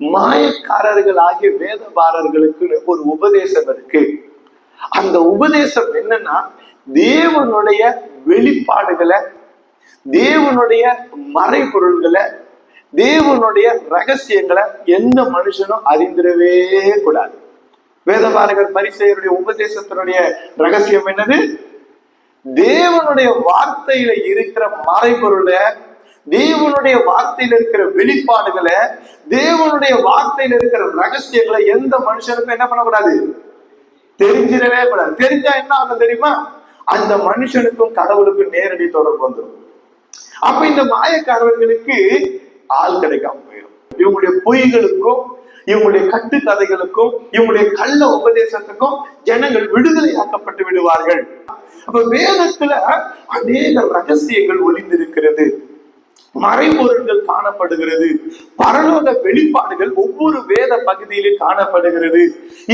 மாயக்காரர்கள் ஆகிய வேதபாரர்களுக்குன்னு ஒரு உபதேசம் இருக்கு. அந்த உபதேசம் என்னன்னா தேவனுடைய வெளிப்பாடுகளை தேவனுடைய மறைபொருள்களை தேவனுடைய ரகசியங்களை எந்த மனுஷனும் அறிந்திடவே கூடாது. வேதபாரகர் பரிசெயருடைய உபதேசத்தினுடைய ரகசியம் என்னது? தேவனுடைய வார்த்தையில இருக்கிற மறைபொருளை தேவனுடைய வார்த்தையில இருக்கிற வெளிப்பாடுகளை தேவனுடைய வார்த்தையில இருக்கிற ரகசியங்களை எந்த மனுஷனுக்கும் என்ன பண்ணக்கூடாது? தெரிஞ்சிடவே கூடாது. தெரிஞ்சா என்ன ஆகும் தெரியுமா? அந்த மனுஷனுக்கும் கடவுளுக்கும் நேரடி தொடர்பு வந்துடும் அப்ப இந்த மாயக்காரர்களுக்கு ஆள் கிடைக்காம போயிடும் இவங்களுடைய பொய்களுக்கும் இவங்களுடைய கட்டுக்கதைகளுக்கும் இவங்களுடைய கள்ள உபதேசத்துக்கும் ஜனங்கள் விடுதலையாக்கப்பட்டு விடுவார்கள். அப்ப வேதத்துல அநேக ரகசியங்கள் ஒளிந்திருக்கிறது மறைபொருள்கள் காணப்படுகிறது. பரலோக வெளிப்பாடுகள் ஒவ்வொரு வேத பகுதியிலும் காணப்படுகிறது.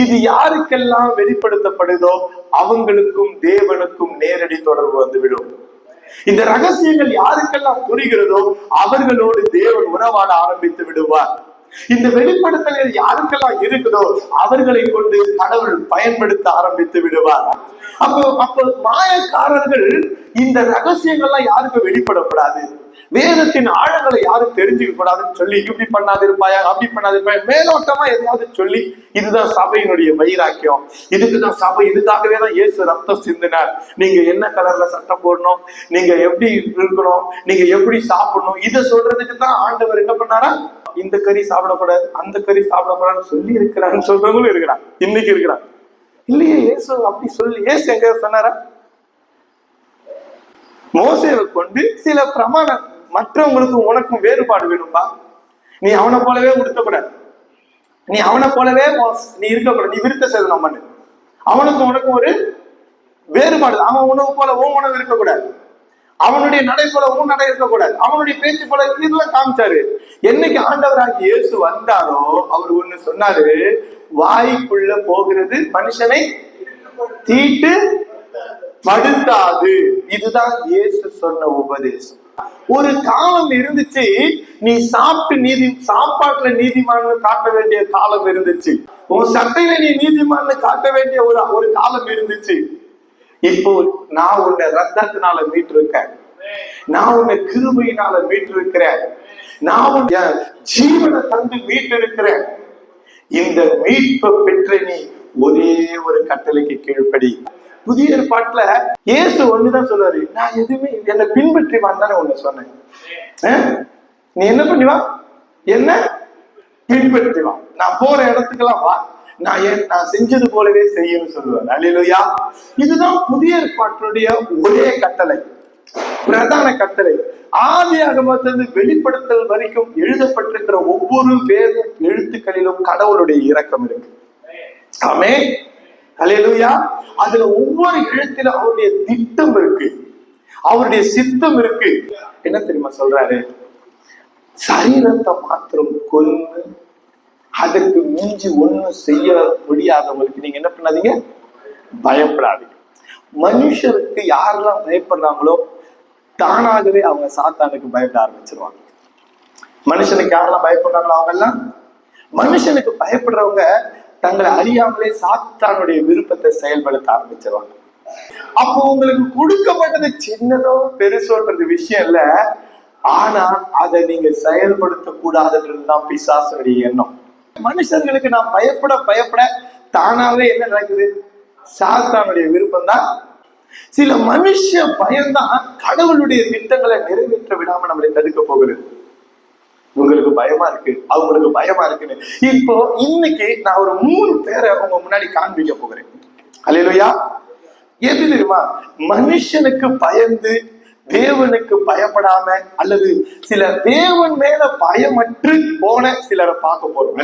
இது யாருக்கெல்லாம் வெளிப்படுத்தப்படுதோ அவங்களுக்கும் தேவனுக்கும் நேரடி தொடர்பு வந்துவிடும். இந்த ரகசியங்கள் யாருக்கெல்லாம் புரிகிறதோ அவர்களோடு தேவன் உறவாட ஆரம்பித்து விடுவார். இந்த வெளிப்படுத்தல்கள் யாருக்கெல்லாம் இருக்குதோ அவர்களை கொண்டு கடவுள் பயன்படுத்த ஆரம்பித்து விடுவார். அப்போ அப்போ மாயக்காரர்கள் இந்த ரகசியங்கள்லாம் யாருக்கும் வெளிப்படப்படாது. வேதத்தின் ஆழங்களை யாரும் தெரிஞ்சுக்க கூடாதுன்னு சொல்லி இப்படி பண்ணாது இருப்பாயா? அப்படி பண்ணாது இருப்பாயா? மேலோட்டமா எதையாவது சொல்லி இதுதான் சபையினுடைய வைராக்கியம். இதுக்குதான் சபை. இதுக்காகவே தான் இயேசு ரத்தம் சிந்தினார். நீங்க என்ன கலர்ல சட்டம் போடணும்? நீங்க எப்படி இருக்கணும்? நீங்க எப்படி சாப்பிடணும்? இதை சொல்றதுக்கு தான் ஆண்டவர் என்ன பண்ணாரா? இந்த கறி சாப்பிடக்கூடாது அந்த கறி சாப்பிடக்கூடாதுன்னு சொல்லி இருக்கிறான்னு சொல்றவங்களும் இருக்கிறான் இன்னைக்கு இருக்கிறான் இல்லையே இயேசு அப்படி சொல்லி இயேசு எங்க சொன்னாரா? மோசேவை கொண்டு சில பிரமாணம் மற்றவங்களுக்கு உனக்கும் வேறுபாடு வேணும்பா. நீ அவனை போலவே உடுத்தக்கூடாது நீ அவனை போலவே நீ இருக்கக்கூடாது நீ விருத்த சேதனம் பண்ணு. அவனுக்கும் உனக்கும் ஒரு வேறுபாடு. அவன் உணவு போல உன் உணவு இருக்கக்கூடாது அவனுடைய நடை போல உன் நடை இருக்கக்கூடாது அவனுடைய பேச்சு போல இதெல்லாம் காமிச்சாரு. என்னைக்கு ஆண்டவராக இயேசு வந்தாரோ அவர் ஒண்ணு சொன்னாரு வாய்க்குள்ள போகிறது மனுஷனை தீட்டு படுத்தாது இதுதான் இயேசு சொன்ன உபதேசம். ஒரு காலம் இருந்துச்சு நீ சாப்பிட்டு நீதி சாப்பாட்டுல நீதிமான்னு காட்ட வேண்டிய காலம் இருந்துச்சு. உன் சட்டையில நீ நீதிமான்னு காட்ட வேண்டிய ஒரு ஒரு காலம் இருந்துச்சு. இப்போ நான் உன்னை ரத்தத்தினால மீட்டிருக்கேன். நான் உன்னை கிருபையினால மீட்டிருக்கிறேன். நான் உன் ஜீவனை தந்து மீட்டிருக்கிறேன். இந்த மீட்பை பெற்ற நீ ஒரே ஒரு கட்டளைக்கு கீழ்ப்படி. புதிய ஏற்பாட்டுல இயேசு ஒண்ணுதான் சொல்லுவாரு. நான் எதுவுமே என்னை பின்பற்றி வந்தானே ஒண்ணு சொன்னேன். அஹ்? நீ என்ன பண்ணிவா? என்ன? பின்பற்றி வா நான் போற இடத்துக்கெல்லாம் வா. நான் ஏன் நான் செஞ்சது போலவே செய்யணும்னு சொல்லுவேன் அழிலுயா இதுதான் புதிய ஏற்பாட்டினுடைய ஒரே கட்டளை. பிரதான கட்டளை. ஆதியாகமத்திலிருந்து வெளிப்படுத்தல் வரைக்கும் எழுதப்பட்டிருக்கிற ஒவ்வொரு வேத எழுத்துக்களிலும் கடவுளுடைய இரக்கம் இருக்கு. ஆமே அலையலூயா அதுல ஒவ்வொரு எழுத்துல அவருடைய திட்டம் இருக்கு. அவருடைய சித்தம் இருக்கு. என்ன தெரியுமா சொல்றாரு? சரீரத்தை மாத்திரம் கொன்று அதுக்கு மிஞ்சி ஒண்ணும் செய்ய முடியாதவங்களுக்கு நீங்க என்ன பண்ணாதீங்க? பயப்படாதீங்க. மனுஷருக்கு யாரெல்லாம் பயப்படுறாங்களோ தானாகவே அவங்க சாத்தானுக்கு பயப்பட ஆரம்பிச்சிருவாங்க. மனுஷனுக்கு யாரெல்லாம் பயப்படுறாங்களோ அவங்க எல்லாம் மனுஷனுக்கு பயப்படுறவங்க தங்களை அறியாமலே சாத்தானுடைய விருப்பத்தை செயல்படுத்த ஆரம்பிச்சிருவாங்க. அப்போ உங்களுக்கு கொடுக்கப்பட்டது சின்னதோ பெருசோன்றது விஷயம் இல்ல. ஆனா அதை நீங்க செயல்படுத்த கூடாதுன்றதுதான் பிசாசனுடைய எண்ணம். மனுஷர்களுக்கு நான் பயப்பட பயப்பட தானாவே என்ன நடக்குது? சாத்தானுடைய விருப்பம் தான். சில மனுஷ பயம்தான் கடவுளுடைய திட்டங்களை நிறைவேற்ற விடாம நம்மளை தடுக்க போகிறது உங்களுக்கு பயமா இருக்கு அவங்களுக்கு பயமா இருக்குன்னு. இப்போ இன்னைக்கு நான் ஒரு மூணு பேரை உங்க முன்னாடி காண்பிக்க போகிறேன். அல்லையா எது தெரியுமா? மனுஷனுக்கு பயந்து தேவனுக்கு பயப்படாம அல்லது சில தேவன் மேல பயமற்று போன சிலரை பார்க்க போறோம்.